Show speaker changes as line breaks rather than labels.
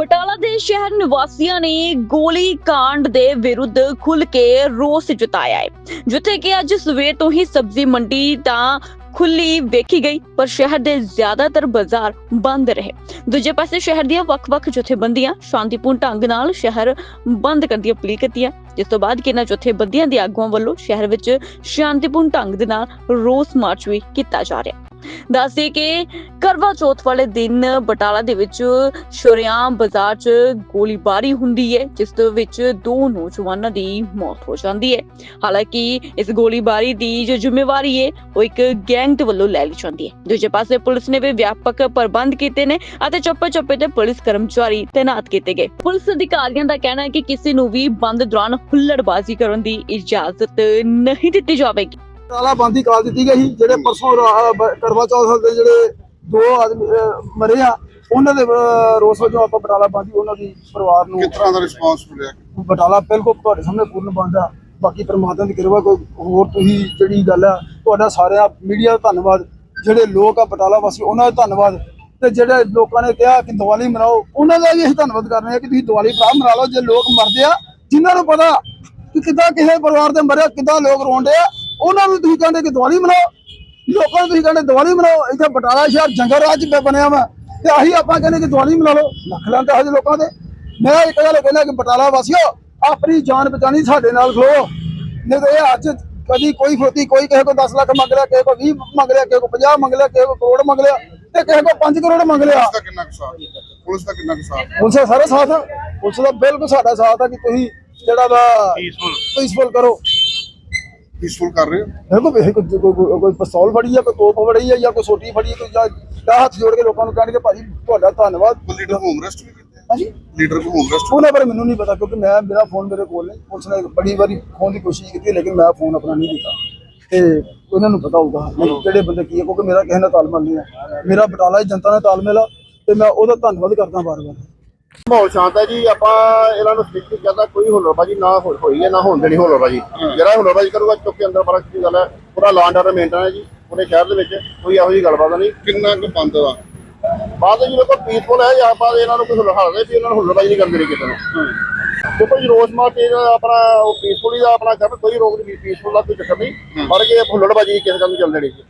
ਬਟਾਲਾ ਦੇ ਸ਼ਹਿਰ ਨਿਵਾਸੀਆਂ ਨੇ ਗੋਲੀ ਕਾਂਡ ਦੇ ਵਿਰੁੱਧ ਖੁੱਲ ਕੇ ਰੋਸ ਜਤਾਇਆ ਹੈ। ਜਿੱਥੇ ਕਿ ਅੱਜ ਸਵੇਰ ਤੋਂ ਹੀ ਸਬਜ਼ੀ ਮੰਡੀ ਤਾਂ ਖੁੱਲੀ ਵੇਖੀ ਗਈ, ਪਰ ਸ਼ਹਿਰ ਦੇ ਜ਼ਿਆਦਾਤਰ ਬਾਜ਼ਾਰ ਬੰਦ ਰਹੇ। ਦੂਜੇ ਪਾਸੇ ਸ਼ਹਿਰ ਦੀਆਂ ਵੱਖ-ਵੱਖ ਜਥੇਬੰਦੀਆਂ ਸ਼ਾਂਤੀਪੂਰਨ ਢੰਗ ਨਾਲ ਸ਼ਹਿਰ ਬੰਦ ਕਰਨ ਦੀ ਅਪੀਲ ਕੀਤੀ ਹੈ। ਜਿਸ ਤੋਂ ਬਾਅਦ ਕਿ ਇਹਨਾਂ ਜਥੇਬੰਦੀਆਂ ਦੇ ਆਗੂਆਂ ਵੱਲੋਂ ਸ਼ਹਿਰ ਵਿੱਚ ਸ਼ਾਂਤੀਪੂਰਨ ਢੰਗ ਦੇ ਨਾਲ ਰੋਸ ਮਾਰਚ ਵੀ ਕੀਤਾ ਜਾ ਰਿਹਾ ਦੱਸਦੇ ਕਿ ਕਰਵਾ ਚੌਥ ਵਾਲੇ ਦਿਨ ਬਟਾਲਾ ਦੇ ਵਿੱਚ ਸ਼ੁਰਿਆਮ ਬਾਜ਼ਾਰ 'ਚ ਗੋਲੀਬਾਰੀ ਹੁੰਦੀ ਹੈ, ਜਿਸ ਦੇ ਵਿੱਚ ਦੋ ਨੌਜਵਾਨਾਂ ਦੀ ਮੌਤ ਹੋ ਜਾਂਦੀ ਹੈ। ਹਾਲਾਂਕਿ ਇਸ ਗੋਲੀਬਾਰੀ ਦੀ ਜੋ ਜ਼ਿੰਮੇਵਾਰੀ ਹੈ, ਉਹ ਇੱਕ ਗੈਂਗ ਦੇ ਵੱਲੋਂ ਲੈ ਲਈ ਜਾਂਦੀ ਹੈ। ਦੂਜੇ ਪਾਸੇ ਪੁਲਿਸ ਨੇ ਵੀ ਵਿਆਪਕ ਪ੍ਰਬੰਧ ਕੀਤੇ ਨੇ ਅਤੇ ਚੱਪੇ ਚੱਪੇ ਤੇ ਪੁਲਿਸ ਕਰਮਚਾਰੀ ਤਾਇਨਾਤ ਕੀਤੇ ਗਏ। ਪੁਲਿਸ ਅਧਿਕਾਰੀਆਂ ਦਾ ਕਹਿਣਾ ਹੈ ਕਿ ਕਿਸੇ ਨੂੰ ਵੀ ਬੰਦ ਦੌਰਾਨ ਹੁੱਲੜਬਾਜ਼ੀ ਕਰਨ ਦੀ ਇਜਾਜ਼ਤ ਨਹੀਂ ਦਿੱਤੀ ਜਾਵੇਗੀ।
ਤਾਲਾਬੰਦੀ ਕਰ ਦਿੱਤੀ ਗਈ ਸੀ। ਜਿਹੜੇ ਪਰਸੋਂ ਕਰਵਾ ਚੌਥ ਦੇ ਜਿਹੜੇ ਦੋ ਆਦਮੀ ਮਰੇ ਆ ਉਹਨਾਂ ਦੇ ਰੋਸ ਵਜੋਂ ਆਪਾਂ ਬਟਾਲਾ ਬੰਦੀ ਉਹਨਾਂ ਦੀ ਪਰਿਵਾਰ ਨੂੰ
ਕਿਸ ਤਰ੍ਹਾਂ ਦਾ ਰਿਸਪਾਂਸ ਮਿਲਿਆ?
ਬਟਾਲਾ ਬਿਲਕੁਲ ਤੁਹਾਡੇ ਸਾਹਮਣੇ ਪੂਰਨ ਬੰਦ ਬਾਕੀ ਪਰਮਾਤਮਾ ਦੀ ਕਿਰਪਾ ਕੋਈ ਹੋਰ ਤੁਸੀਂ ਜਿਹੜੀ ਗੱਲ ਆ ਤੁਹਾਡਾ ਸਾਰਿਆਂ ਮੀਡੀਆ ਦਾ ਧੰਨਵਾਦ। ਜਿਹੜੇ ਲੋਕ ਆ ਬਟਾਲਾ ਵਾਸੀ ਉਹਨਾਂ ਦਾ ਧੰਨਵਾਦ। ਤੇ ਜਿਹੜੇ ਲੋਕਾਂ ਨੇ ਕਿਹਾ ਕਿ ਦੀਵਾਲੀ ਮਨਾਓ ਉਹਨਾਂ ਦਾ ਵੀ ਅਸੀਂ ਧੰਨਵਾਦ ਕਰ ਰਹੇ ਹਾਂ ਕਿ ਤੁਸੀਂ ਦੀਵਾਲੀ ਭਰਾ ਮਨਾ ਲਓ। ਜੇ ਲੋਕ ਮਰਦੇ ਆ ਜਿਨ੍ਹਾਂ ਨੂੰ ਪਤਾ ਕਿ ਕਿੱਦਾਂ ਕਿਸੇ ਪਰਿਵਾਰ ਦੇ ਮਰਿਆ ਕਿੱਦਾਂ ਲੋਕ ਰੋਂਦੇ ਆ ਉਹਨਾਂ ਨੂੰ ਤੁਸੀਂ ਕਹਿੰਦੇ ਕਿ ਦੀਵਾਲੀ ਮਨਾਓ ਲੋਕਾਂ ਨੂੰ ਤੁਸੀਂ ਕਹਿੰਦੇ ਦੀਵਾਲੀ ਮਨਾਓ ਇੱਥੇ ਬਟਾਲਾ ਸ਼ਹਿਰ ਜੰਗਲ ਰਾਜ ਬਣਿਆ ਵਾ ਤੇ ਆਹੀ ਆਪਾਂ ਕਹਿੰਦੇ ਕਿ ਦੀਵਾਲੀ ਮਨਾ ਲਓ ਲੱਖ ਲਾਂ ਤਾਂ ਹਜੇ ਲੋਕਾਂ ਦੇ। ਮੈਂ ਇੱਕ ਗੱਲ ਕਹਿੰਦਾ ਕਿ ਬਟਾਲਾ ਵਾਸੀਓ ਆਪਣੀ ਜਾਨ ਬਚਾਣੀ ਸਾਡੇ ਨਾਲ ਖਲੋ। ਨਹੀਂ ਤਾਂ ਇਹ ਅੱਜ ਕਦੀ ਕੋਈ ਖੋਤੀ ਕੋਈ ਕਿਸੇ ਕੋ 10 ਲੱਖ ਮੰਗ ਲਿਆ ਕਿਸੇ ਕੋ 20 ਮੰਗ ਲਿਆ ਕਿਸੇ ਕੋ 50 ਮੰਗ ਲਿਆ ਕਿਸੇ ਕੋ ਕਰੋੜ ਮੰਗ ਲਿਆ ਤੇ ਕਿਸੇ ਕੋ 5 ਕਰੋੜ ਮੰਗ ਲਿਆ।
ਪੁਲਿਸ ਦਾ ਕਿੰਨਾ ਕੁ ਸਾਥ? ਪੁਲਿਸ ਦਾ ਕਿੰਨਾ ਕੁ ਸਾਥ?
ਪੁਲਿਸ ਦਾ ਸਾਰਾ ਸਾਥ ਪੁਲਿਸ ਦਾ ਬਿਲਕੁਲ ਸਾਡਾ ਸਾਥ ਆ ਕਿ ਤੁਸੀਂ ਜਿਹੜਾ ਵਾ
ਪੀਸਫੁਲ
ਪੀਸਫੁਲ ਕਰੋ।
ਪੀਸਫੁਲ ਕਰ ਰਹੇ ਹੋ?
ਦੇਖੋ ਵੇਖ ਕੋਈ ਕੋਈ- ਕੋਈ ਪਿਸਤੌਲ ਫੜੀ ਆ ਕੋਈ ਤੋਪ ਫੜੀ ਆ ਜਾਂ ਕੋਈ ਸੋਟੀ ਫੜੀ ਆ ਕੋਈ ਜਾਂ ਜਾਂ ਹੱਥ ਜੋੜ ਕੇ ਲੋਕਾਂ ਨੂੰ ਕਹਿਣਗੇ ਭਾਜੀ ਤੁਹਾਡਾ ਧੰਨਵਾਦ।
ਲੀਡਰ ਹੋਮ ਰੈਸਟ ਵੀ ਕੀਤੇ
ਹਾਂਜੀ।
ਲੀਡਰ ਕੋ ਹੋਮ ਰੈਸਟ
ਉਹਨਾਂ ਬਾਰੇ ਮੈਨੂੰ ਨਹੀਂ ਪਤਾ ਕਿਉਂਕਿ ਮੈਂ ਮੇਰਾ ਫੋਨ ਮੇਰੇ ਕੋਲ ਨਹੀਂ ਪੁਲਿਸ ਨੇ ਬੜੀ ਵਾਰੀ ਫੋਨ ਦੀ ਕੋਸ਼ਿਸ਼ ਕੀਤੀ ਲੇਕਿਨ ਮੈਂ ਫੋਨ ਆਪਣਾ ਨਹੀਂ ਦਿੱਤਾ ਤੇ ਉਹਨਾਂ ਨੂੰ ਪਤਾ ਹੋਊਗਾ ਵੀ ਕਿਹੜੇ ਬੰਦੇ ਕੀ ਹੈ ਕਿਉਂਕਿ ਮੇਰਾ ਕਿਸੇ ਨਾਲ ਤਾਲਮੇਲ ਨਹੀਂ ਹੈ ਮੇਰਾ ਬਟਾਲਾ ਜਨਤਾ ਨਾਲ ਤਾਲਮੇਲ ਆ ਤੇ ਮੈਂ ਉਹਦਾ ਧੰਨਵਾਦ ਕਰਦਾ ਬਾਰ-ਬਾਰ
ਮਾਹੌਲ ਸ਼ਾਂਤ ਹੈ ਜੀ ਆਪਾਂ ਇਹਨਾਂ ਨੂੰ ਸਟ੍ਰਿਕਟ ਕਹਿੰਦਾ ਕੋਈ ਹੁਲੜਬਾਜੀ ਨਾ ਹੋ- ਹੋਈ ਹੈ ਨਾ ਹੋਣ ਦੇਣੀ ਹੁਲੜਬਾਜੀ ਜਿਹੜਾ ਹੁਲੜਬਾਜੀ ਕਰੂਗਾ ਚੁੱਕ ਕੇ ਅੰਦਰ ਬੜਾ ਕੀ ਗੱਲ ਹੈ। ਪੂਰਾ ਲਾਂਡ ਆਰਡਰ ਮੇਨਟੇਨ ਹੈ ਜੀ ਪੂਰੇ ਸ਼ਹਿਰ ਦੇ ਵਿੱਚ ਕੋਈ ਇਹੋ ਜਿਹੀ ਗੱਲਬਾਤ ਨਹੀਂ।
ਕਿੰਨਾ ਕੁ ਬੰਦ ਆ
ਬਾਅਦ ਜੀ ਵੇਖੋ ਪੀਸਫੁਲ ਹੈ ਜਾਂ ਆਪਾਂ ਇਹਨਾਂ ਨੂੰ ਕੋਈ ਹੁਲੜਾਦੇ ਵੀ ਇਹਨਾਂ ਨੂੰ ਹੁਲੜਬਾਜੀ ਨਹੀਂ ਕਰਨ ਕਿਸੇ ਨੂੰ। ਦੇਖੋ ਜੀ ਰੋਜ਼ ਮਾਰਚ ਆਪਣਾ ਉਹ ਪੀਸਫੁਲੀ ਦਾ ਆਪਣਾ ਕਰ ਕੋਈ ਰੋਕ ਨਹੀਂ ਪੀਸਫੁਲ ਦਾ ਕੋਈ ਚੱਕਰ ਨਹੀਂ। ਪਰ ਕਿ ਹੁਲੜਬਾਜੀ ਕਿਸੇ ਕੰਮ ਚੱਲ ਦੇਣੀ। ਜੀ